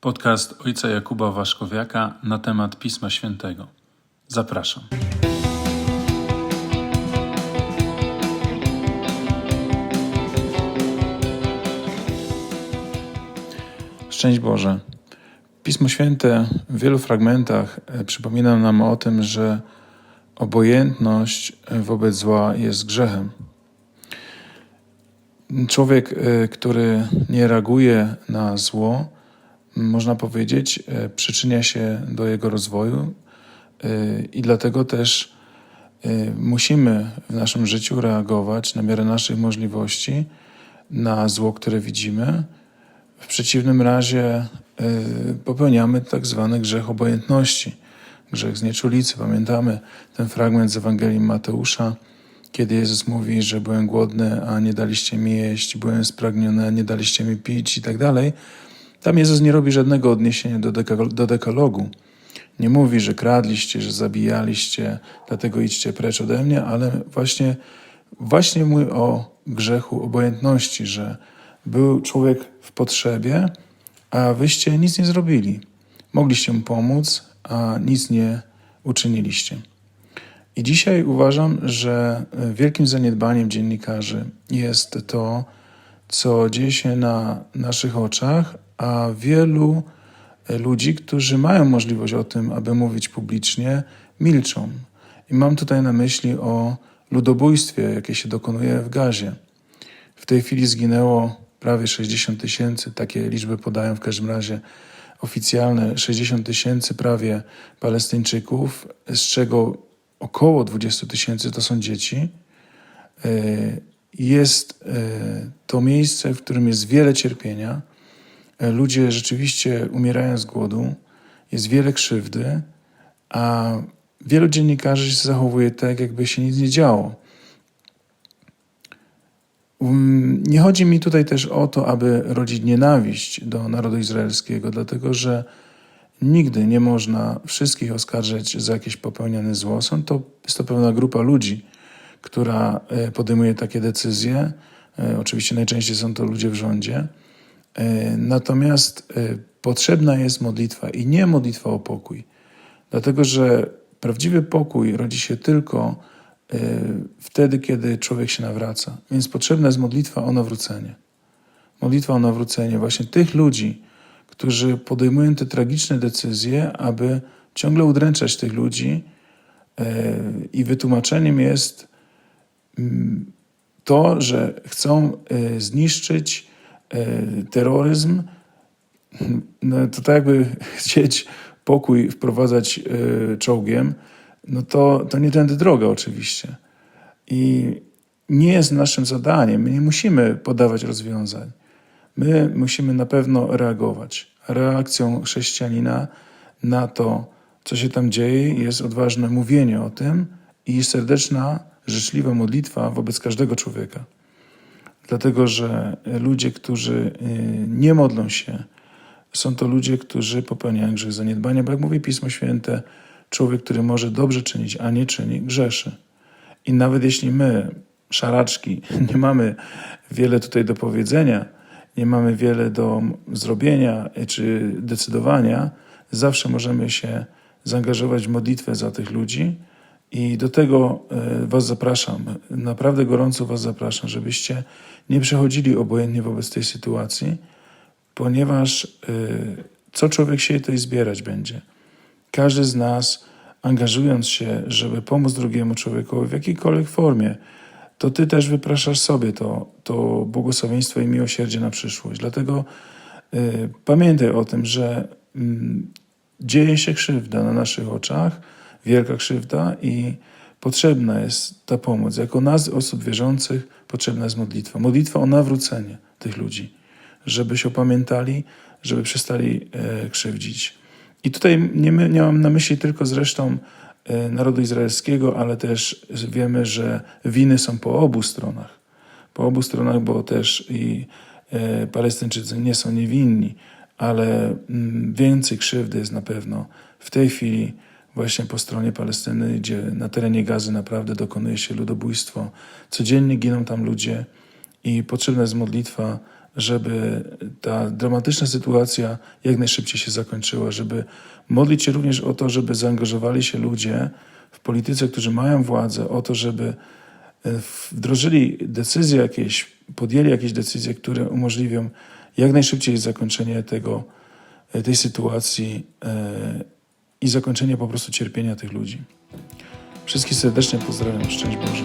Podcast ojca Jakuba Waszkowiaka na temat Pisma Świętego. Zapraszam. Szczęść Boże. Pismo Święte w wielu fragmentach e, przypomina nam o tym, że obojętność e, wobec zła jest grzechem. Człowiek, e, który nie reaguje na zło, można powiedzieć, e, przyczynia się do jego rozwoju e, i dlatego też e, musimy w naszym życiu reagować na miarę naszych możliwości na zło, które widzimy. W przeciwnym razie popełniamy tak zwany grzech obojętności, grzech znieczulicy. Pamiętamy ten fragment z Ewangelii Mateusza, kiedy Jezus mówi, że byłem głodny, a nie daliście mi jeść, byłem spragniony, a nie daliście mi pić i tak dalej. Tam Jezus nie robi żadnego odniesienia do, do dekalogu. Nie mówi, że kradliście, że zabijaliście, dlatego idźcie precz ode mnie, ale właśnie, właśnie mówi o grzechu obojętności, że był człowiek w potrzebie, a wyście nic nie zrobili. Mogliście mu pomóc, a nic nie uczyniliście. I dzisiaj uważam, że wielkim zaniedbaniem dziennikarzy jest to, co dzieje się na naszych oczach, a wielu ludzi, którzy mają możliwość o tym, aby mówić publicznie, milczą. I mam tutaj na myśli o ludobójstwie, jakie się dokonuje w Gazie. W tej chwili zginęło prawie 60 tysięcy, takie liczby podają w każdym razie oficjalne 60 tysięcy prawie Palestyńczyków, z czego około 20 tysięcy to są dzieci. Jest to miejsce, w którym jest wiele cierpienia. Ludzie rzeczywiście umierają z głodu, jest wiele krzywdy, a wielu dziennikarzy się zachowuje tak, jakby się nic nie działo. Nie chodzi mi tutaj też o to, aby rodzić nienawiść do narodu izraelskiego, dlatego że nigdy nie można wszystkich oskarżać za jakieś popełnione zło. Są to, jest to pewna grupa ludzi, która podejmuje takie decyzje. Oczywiście najczęściej są to ludzie w rządzie. Natomiast potrzebna jest modlitwa i nie modlitwa o pokój, dlatego że prawdziwy pokój rodzi się tylko wtedy, kiedy człowiek się nawraca. Więc potrzebna jest modlitwa o nawrócenie. Modlitwa o nawrócenie właśnie tych ludzi, którzy podejmują te tragiczne decyzje, aby ciągle udręczać tych ludzi. I wytłumaczeniem jest to, że chcą zniszczyć terroryzm. No to tak jakby chcieć pokój wprowadzać czołgiem, no to, to nie tędy droga oczywiście. I nie jest naszym zadaniem, my nie musimy podawać rozwiązań. My musimy na pewno reagować. Reakcją chrześcijanina na to, co się tam dzieje, jest odważne mówienie o tym i serdeczna, życzliwa modlitwa wobec każdego człowieka. Dlatego, że ludzie, którzy nie modlą się, są to ludzie, którzy popełniają grzech zaniedbania, bo jak mówi Pismo Święte, człowiek, który może dobrze czynić, a nie czyni, grzeszy. I nawet jeśli my, szaraczki, nie mamy wiele tutaj do powiedzenia, nie mamy wiele do zrobienia czy decydowania, zawsze możemy się zaangażować w modlitwę za tych ludzi. I do tego Was zapraszam, naprawdę gorąco Was zapraszam, żebyście nie przechodzili obojętnie wobec tej sytuacji, ponieważ co człowiek sieje, to i zbierać będzie. Każdy z nas, angażując się, żeby pomóc drugiemu człowiekowi w jakiejkolwiek formie, to Ty też wypraszasz sobie to, to błogosławieństwo i miłosierdzie na przyszłość. Dlatego y, pamiętaj o tym, że y, dzieje się krzywda na naszych oczach, wielka krzywda i potrzebna jest ta pomoc. Jako nas, osób wierzących, potrzebna jest modlitwa. Modlitwa o nawrócenie tych ludzi, żeby się opamiętali, żeby przestali e, krzywdzić. I tutaj nie, mam na myśli tylko zresztą narodu izraelskiego, ale też wiemy, że winy są po obu stronach. Po obu stronach, bo też i Palestyńczycy nie są niewinni, ale więcej krzywdy jest na pewno w tej chwili właśnie po stronie Palestyny, gdzie na terenie Gazy naprawdę dokonuje się ludobójstwo. Codziennie giną tam ludzie i potrzebna jest modlitwa żeby ta dramatyczna sytuacja jak najszybciej się zakończyła, żeby modlić się również o to, żeby zaangażowali się ludzie w polityce, którzy mają władzę, o to, żeby e, wdrożyli decyzje jakieś, podjęli jakieś decyzje, które umożliwią jak najszybciej zakończenie tego, e, tej sytuacji e, i zakończenie po prostu cierpienia tych ludzi. Wszystkich serdecznie pozdrawiam. Szczęść Boże.